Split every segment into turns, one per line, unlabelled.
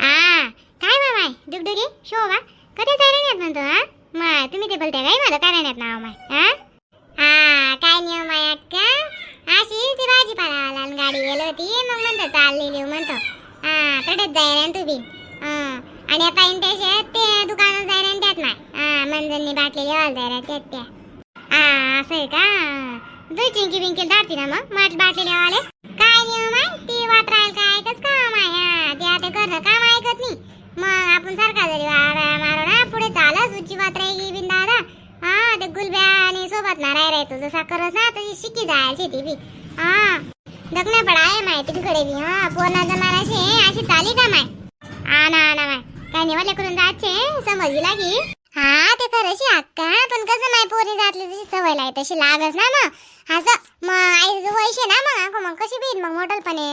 आ शोभा कधी म्हणतो हा? माय तुम्ही ते काय माझं नाव माय हा? हा काय नियम माय अक्का? अशी ती भाजीपाला गाडी गेली होती मग म्हणतो चाललेली म्हणतो. हा तडत जाय ना आणि आता पाईन ते दुकानात जायला त्यात माय. मंजननी बाटलेली वाल जाय ना त्या हा असं आहे का? दुई चिंकी बिंकी धाडती ना मग? माठ बाटलेले वाले काय नाही माय? ती वाट राहील काय ऐकच काम आहे हा ते आता करणं काम ऐकत नाही. मग आपण सारखा जरी वारा मारो ना पुढे चालच उच्ची वाट राहिली बिन दादा हा ते गुलब्या आणि सोबत ना राय राहतो जसा करस ना तशी शिकी जायची शेती बी. हा दखना पडा आहे माहिती तिकडे बी. हा पोरणा जमानाशी अशी चाली का माय? आना आना माय. काय निवडले करून जायचे? समजली लागी? खरंशी अक्का पण कसं माय पोरी जातली तशी सवय लाय तशी लागच ना. मग असं मग आई वयशे ना मग अगं मग कशी बीन मग मोठलपणे.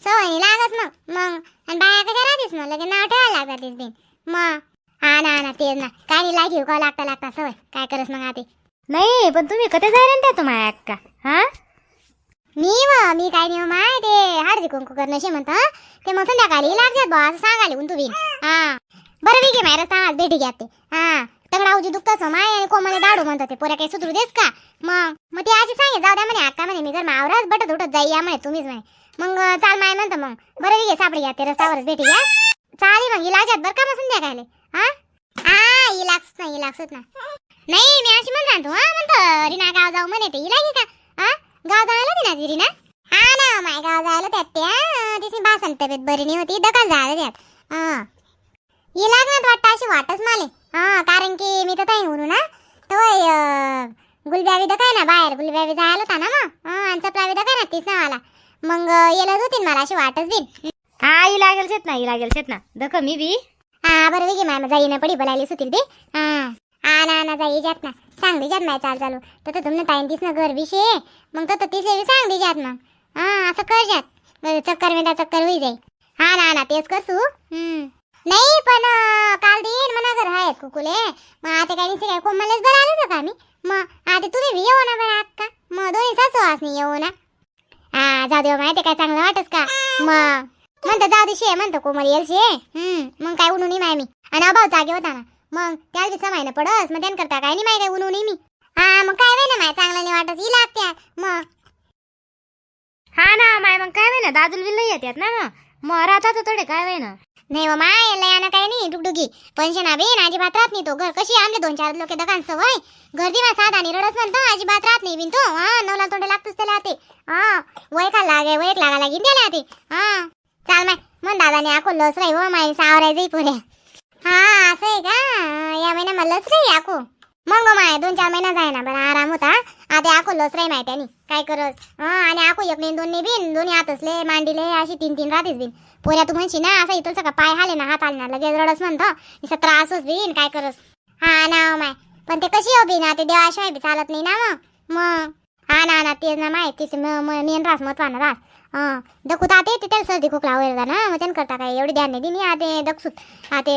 सवय नाही लागत मग. मग आणि बाया कशा राहतेस मग? लगे नाव ठेवायला लागतात तीच बीन मग हा ना ना तेच ना. काय नाही लागी का लागता लागता सवय. काय करस मग आते
नाही पण तुम्ही कधी जाय ना तुम्हाला अक्का हा?
मी व मी काय नाही माय ते हळदी कुंकू करणं शे म्हणतं ते मग संध्याकाळी लागतात बा असं सांगाले तू बिन हा. बरं ठीक आहे माय रस्ता आज भेटी घ्या ते. हा. तगडाऊची दुखतच दुःख हो, माय आणि कोमाने दाडू म्हणतात ते. पोऱ्या काही सुधरू देस का? मग मग ती आजी सांगे जाऊ द्या म्हणे आका म्हणे मी घर मावराच बटत उठत जाई या म्हणे तुम्हीच म्हणे. मग चाल माय म्हणतं मग. बरं घे सापडी घ्या ते रस्त्यावरच भेटी घ्या चालेल मग इलाजात बरं का मग संध्याकाळी हा? हा इलाज ना इलाक्सच ना नाही. मी अशी म्हणतो सांगतो हा म्हणतो रिना गाव जाऊ म्हणे ते इलाज का? हा? गाव जायला ती ना ती रिना. हा ना माय गाव जायला त्यात त्या तिची बासन तब्येत बरी नाही होती दखल झालं त्यात हा. इलाज लागणार वाटतं अशी वाटच माले. हा कारण की मी तर ताई म्हणू ना. तर गुलब्या विध काय ना बाहेर गुलब्या बी जायला होता ना मग. हा आणि काय ना तीच ना मला मग येलच होती मला अशी वाटच बिन.
हा ही लागेल शेत ना ही लागेल शेत ना. दख मी बी.
हा बरं वेगळी माय जाई ना पडी बोलायली सुतील ते हा. हा ना ना जाई जात ना. सांगली जात माय चाल चालू. तर तुमने ताईन तीस ना घर विषय मग तर तीस बी सांगली जात मग. हा असं कर जात. चक्कर मेदा चक्कर होई जाई. हा ना ना तेच करसू हम्म. नाही पण काल देईन म्हणा घर आहे कुकुले. मग आता काही नाही काय कोमलच बरं आलं होतं का मी? मग आता तुम्ही बी येऊ ना बरं अक्का. मग दोन्ही सासू वासनी येऊ ना. हा जाऊ देऊ हो, माहिती काय चांगलं वाटस का? मग म्हणतो जाऊ दे शे म्हणतो कोमल येल शे. मग काय उन्हू नाही माय मी. आणि अभाव जागे होता ना. मग त्याला बी समायनं पडस मग त्यान करता काय नाही माय काय उन्हू नाही मी. हा मग काय वेळ ना माय चांगलं नाही वाटत ही लागत्या मग.
हा ना माय मग काय ना दादूल बिल येतात ना मग. मग राहतात थोडे काय वेळ ना.
नाही मग माय लयाना काय नाही डुगडुगी. पेन्शन बी अजिबात राहत नाही तो घर. कशी आणले दोन चार लोक दकान सवय? गर्दी मा साधा आणि रडस म्हणतो अजिबात राहत नाही बिन तो हा नवला तोंड लागतोच त्याला ते हा वय का लागे वय लागा लागीन त्याला ते हा. चाल माय मग दादाने आखो लस राही हो माय सावरायचंही पुऱ्या हा असं आहे का? या महिना मला लस राही आखो. मग हो माय दोन चार महिना जाय ना बरं आराम होता. आता आखो लस राही माय त्यानी काय करस? हा आणि आखो एक नाही दोन नाही बिन. दोन्ही हात मांडीले अशी तीन तीन राहतेच बिन. पोऱ्या तू म्हणशी ना असं इथं का पाय हाले ना हात आले ना लगेच रडस म्हणतो. असं त्रासच बिन काय करस? हा ना हो माय. पण ते कशी हो ना ते देवाशिवाय बी चालत नाही ना मग. मग? हा ना ना तेच ना माय. तिचे मेन रास महत्वानं रास. दखू तर आते ते त्याला सर्दी खोकला वगैरे ना मग त्यानं करता काय? एवढी ध्यान नाही दिली. आते दखसूत आते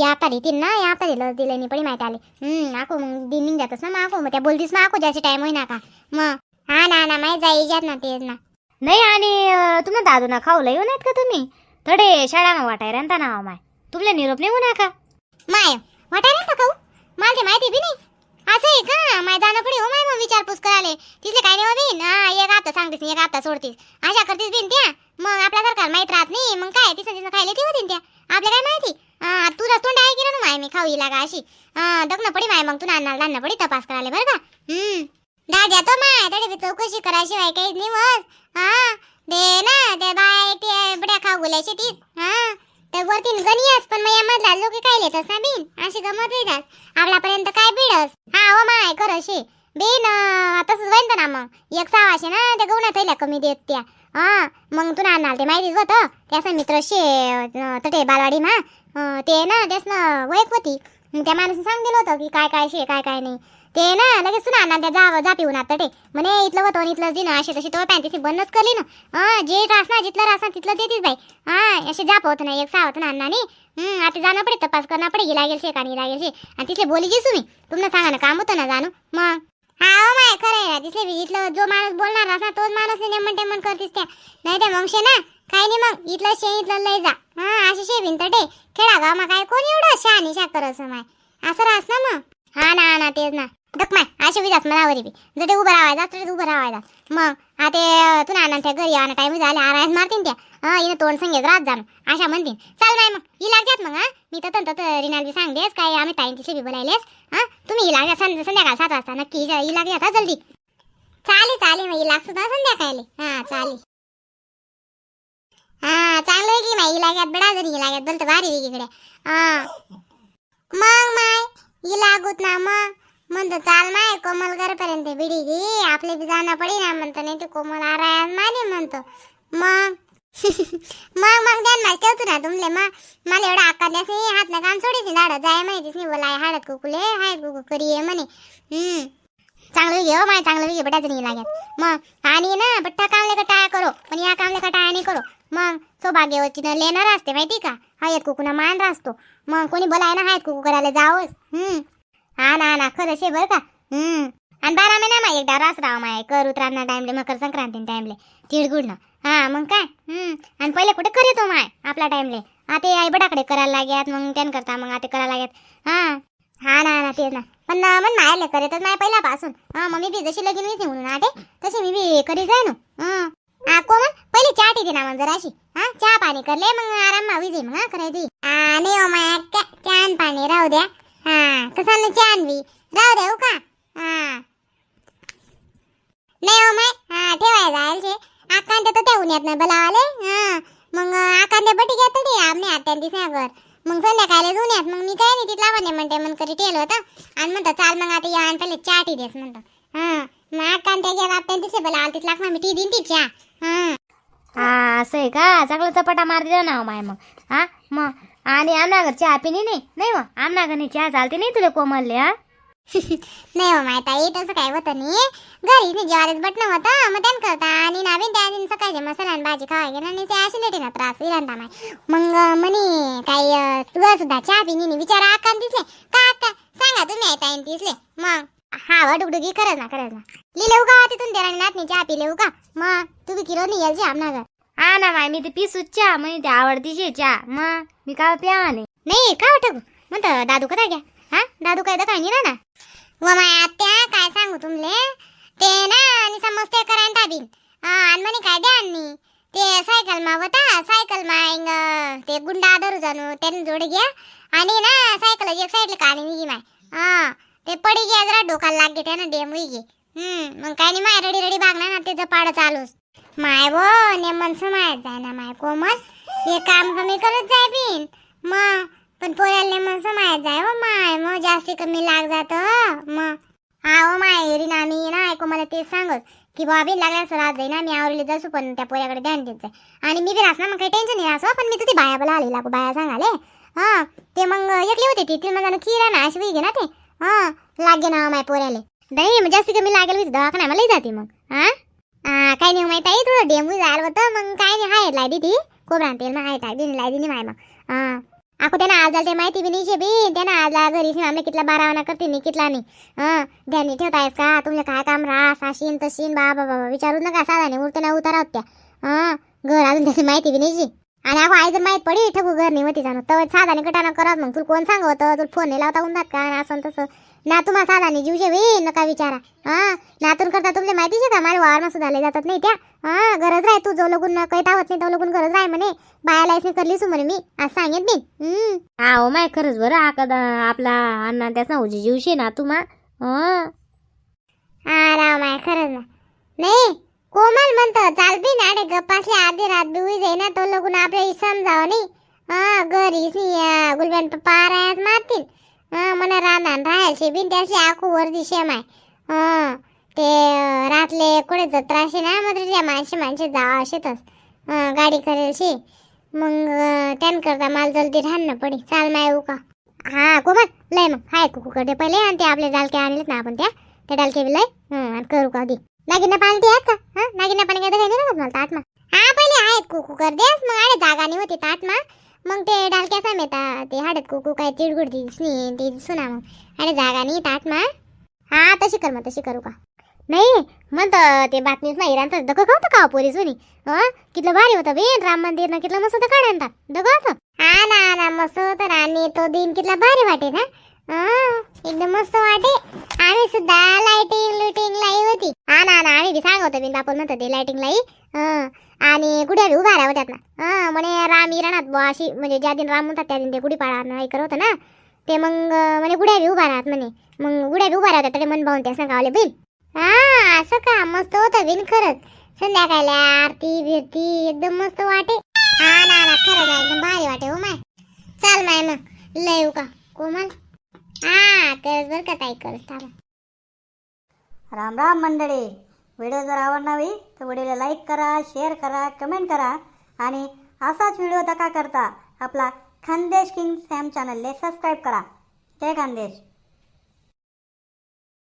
या आता देतील ना या आता लस दिलं नाही पडी माहिती आले. हम्म आको मग दिन निघ जातस ना मग आको मग त्या बोलतीस ना आको ज्याचे टाइम होईना का? मग? हा ना ना माय जाई जात ना तेच ना.
नाही आणि तुम्हाला तुम्ही दादू ना खाऊ येऊ नाहीत का तुम्ही? थोडे शाळा वाटाय राहता ना हो माय. तुमला निरोप नेऊ नका
माय वाटाय ना खाऊ मला ते हो? माहिती बी नाही. असं आहे का? माय जाणं हो माय मग विचारपूस कराले तिथले काय नाही बीन हा एक आता सांगतेस एक आता सोडतीस. अशा करतीस बीन त्या. मग आपल्या सरकार माहीत राहत नाही. मग काय? तिथं तिथं खायला ती होतीन त्या. आपल्या काय माहिती? तुझा तोंड आहे की ना माय? मी खाऊ लागा अशी. दगन पडी माय मग तू अन्नाला दाणं पडी तपास करायला बरं का? हम्म. दाद्या तो माय तरी बी चौकशी करायशिवाय काहीच नाही बस हा दे ना ते बाय ते बड्या खाऊ गुल्याशी तीच हा तर गणी अस पण मग यामधला लोक काय लेतस ना बिन अशी गमत येतात. आपल्यापर्यंत काय बिडस हा हो माय खरं शे बिन तसंच वैन ना मग. एक सहाशे ना त्या गवना थैल्या कमी देत त्या. हा मग तू आणणार ते माहितीच होतं. त्याचा मित्र शे तटे बालवाडी मा ते ना त्याच ना वैक होती त्या माणूस सांग दिलं होतं की काय काय शे काय काय नाही. ते ना लगेच सुना ना त्या जा जा पिऊन आता ते. म्हणे इथलं होतं आणि इथलं दिन अशी तशी तो पॅन्ट बंदच करली ना. हा जे रास ना जिथलं रास ना तिथलं देतीस बाई. हा असे जाप होत ना एक सावत ना अण्णाने. आता जाणं पडे तपास करणं पडे गेला गेलशे का नाही लागेल शे. आणि तिथले बोली जी तुम्ही तुम्हाला सांगा ना काम होतं ना जाणू? मग? हा हो माय खरं आहे. तिथले इथलं जो माणूस बोलणार रास ना तोच माणूस नेमन टेमन करतीस त्या. नाही ते मग ना काय नाही मग इथलं शे इथलं लय जा. हा असे शे भिंत ते. खेळा गाव मग काय कोण एवढं शहाणी निशा करस माय? असं राहस ना मग. हा ना ना तेच ना. दक माय अशी विजास मनावरी बी जर ते उभं राहायचा तर उभं राहायचा. मग आता तू ना त्या घरी आणा टाईम झाले आरायस मारतीन त्या. हा हिनं तोंड संगेत राहत जाणं अशा म्हणतीन. चाल नाही मग. ही लागतात मग हा? मी तर तंत रिनाल बी सांगतेस काय आम्ही टाईम तिथे बी बोलायलेस हा? तुम्ही ही लागल्या सं संध्याकाळ सात वाजता. नक्की ही लागल्या आता जल्दी. चालेल चालेल मग. ही लाग सुद्धा संध्याकाळी हा चालेल. हा चांगलं आहे की माई लागत बडा जरी लागत बोलतो भारी इकडे. हा. मग माय ही लागूत ना मग. म्हणतो चाल माय कोमल घरपर्यंत बिडी घे आपले बी जाणं पडी ना म्हणतो नाही ते कोमल आराय माने म्हणतो. मग मग मग द्यान माझ ठेवतो ना तुमले मग. मला एवढा आकारल्यास हातनं काम सोडीस दाड जाय माहितीच नाही बोला हाडत कुकुले हाय कुकू करी ये म्हणे. हम्म. चांगलं घे हो माय चांगलं घे बटाच नाही लागत. मग आणि ना बट्टा कामले का टाय करो पण या कामले का टाळ्या नाही करो. मग सौभाग्यवती लेणार असते माहिती का? हयत कुकूना मान असतो मग कोणी बोलाय ना हयत कुकू करायला जावंच. हम्म. हा ना ना खरं शे बरं का. हम्म. आणि बारा महिना ना एकदा रास राव माय कर उतरांना टाइमले मकर संक्रांती टाइमले तिळगुडनं हा मग काय? हम्म. आणि पहिले कुठे कर हो माय आपल्या टाइमले आता आई बडाकडे करायला लाग्यात मग त्यान करता मग आता करायला लाग्यात हा. हा ना ना तेच ना. पण ना मग मायाले करतच नाही पहिल्यापासून. हा मग मी बी जशी लगीन होती म्हणून आटे तशी मी बी करीत जाय ना हं. हा कोमल पहिले चहा टी ना मग जराशी. हा चहा पाणी करले मग आराम मा विजे मग करायची. हा नाही हो माया चहा पाणी राहू द्या. हा कसं चहा बी राहू द्या का? हा. नाही हो माय हा ठेवाय जायचे आकांत तर त्या उन्हात नाही बोलावाले हा. मग आकांत बटी घ्या तरी आमने आत्या दिसण्यावर मग संध्याकाळी जुन्यात मग मी काय नाही तिथला म्हणते म्हणते मन करी ठेवलं होतं. आणि म्हणतो चाल मग आता या आणि पहिले चहा टी देस म्हणतो. हा मग आकांत घ्या आत्या दिसे बोला आल तिथला मी टी देईन ती चहा हा.
हा असं आहे का? चांगलं चपाटा मार दिला ना हो माय मग. हा मग आणि आमनागर चहा पिणी नाही नाही मग आमना चहा चालते नाही तुला कोमलले हा?
नाही हो माहीत आहे तसं काय होतं नाही. घरी नाही ज्वारीच बटणं होतं मग त्यान करता आणि नावीन त्या दिन सकाळचे मसाला आणि भाजी खावा गेला आणि ते अशी ना त्रास विरांता माय मग म्हणे काय तुला सुद्धा चहा पिणी नाही विचारा आकान दिसले का अक्का सांगा तुम्ही आहे ताईन दिसले मग हा व डुगडुगी खरंच ना खरंच ना. लिहिलेऊ का तिथून त्या नातनी चहा पिले का मग तुम्ही किरो नाही यायची आमनागर.
हा ना माय मी ते पिसूच चहा म्हणजे ते आवडतीचे चहा. मग मी काय प्यावा नाही
नाही का वाटत म्हणतं दादू कदा घ्या. हा? दादू काय तर काय नाही ना? व माय आत्या काय सांगू तुमले? ते ना आणि समजते करायला टाबीन हा आणि म्हणे काय द्या आणि ते सायकल मा होता सायकल मा इंग ते गुंडा धरू जाणू त्याने जोड घ्या. आणि ना सायकल एक साईडला काढी निघी माय. हा ते पडी घ्या जरा डोकाला लाग गे त्यानं डेम गे हम्म मग काय नाही माय रडी रडी बागणार ना त्याचं पाड चालूच. माय वो नेमन समायत जाय ना माय कोमल. हे काम कमी करत जाय बिन. मग पण पोऱ्याला मग समायत जाय हो माय. मग जास्ती कमी लाग जात मग हा माय माय रीना मी ना ऐकू मला तेच सांगत की बाबी लागल्या असं राहत जाई ना मी आवडले जासू पण त्या पोऱ्याकडे ध्यान देत जाय. आणि मी बी रास ना मग काही टेन्शन नाही असं पण मी तुझी बाया बोला आले लागू बाया सांगाले हा ते मग एकली होती ती तिला मग खीर ना अशी वेगळी ना ते. हा लागे ना माय पोऱ्याले. नाही मग जास्ती कमी लागेल मी दवाखाना मला जाते मग. हा? काय नाही माहीत आहे थोडं डेंगू झालं होतं मग काय नाही आहे लायदी ती कोबरा तेल मग आहे टाकली लायदी नाही माय मग. आखो त्यानं आज ते माहिती बी नाही शे बी त्यानं आज घरी आम्ही कितला बारावाना करते मी कितला नाही. हां ध्यानी ठेवतायस का? तुमचं काय काम रास अशीन तशीन बाबा बाबा विचारू नका साधा नाही उरते ना उतारा होत्या. हां घर अजून त्याची माहिती बी नाही शे. आणि आपण आई जर माहीत पडी ठकू घर नाही होती जाणं. तर साधा नाही कटाना करत मग तुला कोण सांगवतं? तुला फोन नाही लावता उंदात का? असं तसं. ना तुम्हा साधा नाही जीवशे वे नका विचारा. हा? नातून करता तुमले माहिती शे का? माझ्या वावर सुद्धा लय जातात नाही त्या. हा? गरज राह तू जो लगून काही तावत नाही तो लगून गरज राह म्हणे. बाया लायसने करली सु म्हणे मी. आज सांगेत मी. हम्म.
हा हो माय खरंच बरं. हा कदा आपला अण्णा त्याचा उजी जीवशे ना तुम्हा हं.
हा राव माय खरंच. ना नाही कोमल म्हणतो चाल बी ना रे गप्पासले आधी रात बी उई जाई ना तो लगून आपल्याला समजाव नाही. हा घरी गुलबेन पप्पा रायात मारतील. हा मला राहणार राहायचे बिन त्याशी आखू वर्दी शेमाय. माय ते रातले कुठे जत्राशे ना मग त्या माणसे माणसे जावा असेतच गाडी करेल शे मग त्यान करता माल जल्दी राहणं पडी. चाल माय येऊ का हा कोमल लय मग. हाय कुकू पहिले आणि ते आपले डालके आणलेत ना आपण त्या. त्या डालके बी लय. आणि करू का दी नागिना पाणी ते आहेत का हा नागिना पाणी काय काही नाही मला ताटमा. हा पहिले आहेत कुकू कर देस मग आडे जागा नाही होती ताटमा. मग ते डालक्या समेत आ, ते हाडत कुकू काय चिडगुडती दिसणी ते सुना मग. अरे जागा नाही ताटमा हा तशी कर मग तशी करू का? नाही म्हणतं ते बातमीच नाही इराणचं दग होतं का हो पोरी जुनी? हं कितलं भारी होतं बे राम मंदिर ना कितलं मस्त काढा दग होतं. हा ना ना मस्त होतं ना आणि तो दिन कितला भारी वाटे ना एकदम मस्त वाटे आम्ही सुद्धा लाइटिंग लुटिंग लाई होती हा ना ना आम्ही बी सांगत बिन बापून म्हणतो ते लाइटिंग लाई आणि गुड्या बी उभा होत्यात ना म्हणे राम इराणात बुवा अशी म्हणजे ज्या दिन राम म्हणतात त्या दिन ते गुढी पाळा नाही करत ना ते मग म्हणे गुड्या बी उभा राहत म्हणे मग गुड्या बी उभा राहतात तरी मन भाऊन त्या सांगावले बिन हा असं का मस्त होतं बिन खरंच संध्याकाळला आरती बिरती एकदम मस्त वाटे हा ना ना खरंच एकदम भारी वाटे हो माय चाल माय मग लय का कोमल हा करत बर का ताई करत
राम राम मंडळी. व्हिडिओ जर आवडणावी तर व्हिडिओला लाईक करा शेअर करा कमेंट करा. आणि असाच व्हिडिओ दका करता आपला खानदेश किंग सॅम चॅनलले सबस्क्राईब करा. जय खानदेश.